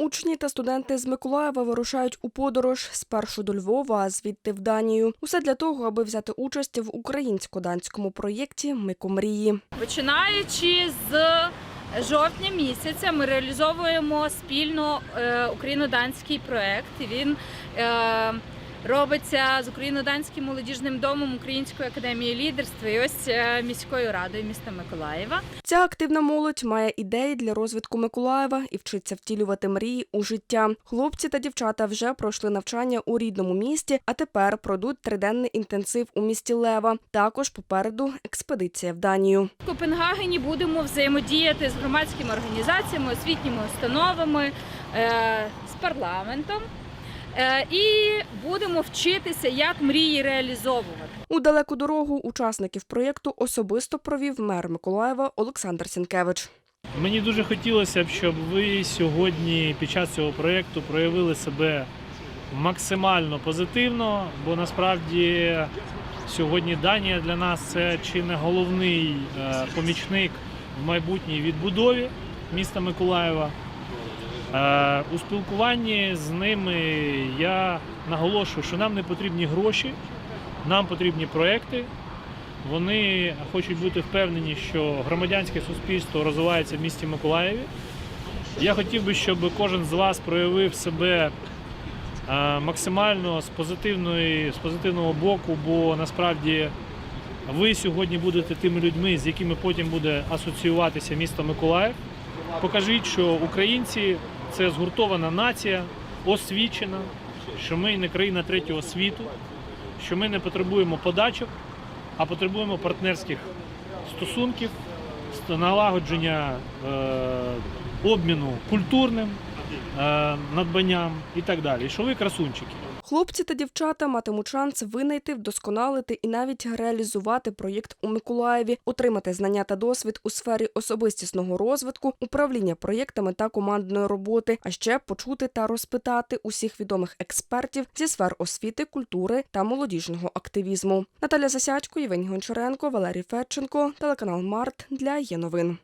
Учні та студенти з Миколаєва вирушають у подорож спершу до Львова, а звідти в Данію. Усе для того, аби взяти участь в українсько-данському проєкті Микомрії. Починаючи з жовтня місяця, ми реалізовуємо спільно е, україно-данський проект. Він е, робиться з україно-данським молодіжним домом Української академії лідерства і ось е, міською радою міста Миколаєва. Ця активна молодь має ідеї для розвитку Миколаєва і вчиться втілювати мрії у життя. Хлопці та дівчата вже пройшли навчання у рідному місті, а тепер пройдуть триденний інтенсив у місті Лева. Також попереду експедиція в Данію. В Копенгагені будемо взаємодіяти з громадськими організаціями, освітніми установами, е, з парламентом. Е, І будемо вчитися, як мрії реалізовувати. У далеку дорогу учасників проєкту особисто провів мер Миколаєва Олександр Сінкевич. Мені дуже хотілося б, щоб ви сьогодні під час цього проєкту проявили себе максимально позитивно, бо насправді сьогодні Данія для нас це чи не головний е, помічник в майбутній відбудові міста Миколаєва. Е, У спілкуванні з ними я наголошую, що нам не потрібні гроші, нам потрібні проекти. Вони хочуть бути впевнені, що громадянське суспільство розвивається в місті Миколаєві. Я хотів би, щоб кожен з вас проявив себе е, максимально з, позитивної, з позитивного боку, бо насправді ви сьогодні будете тими людьми, з якими потім буде асоціюватися місто Миколаїв. Покажіть, що українці це згуртована нація, освічена, що ми не країна третього світу, що ми не потребуємо подачок, а потребуємо партнерських стосунків, налагодження е, обміну культурним е, надбанням і так далі. Що ви красунчики. Хлопці та дівчата матимуть шанс винайти, вдосконалити і навіть реалізувати проєкт у Миколаєві, отримати знання та досвід у сфері особистісного розвитку, управління проєктами та командної роботи, а ще почути та розпитати усіх відомих експертів зі сфер освіти, культури та молодіжного активізму. Наталя Засядько, Євгеній Гончаренко, Валерій Федченко, телеканал Март для є новин.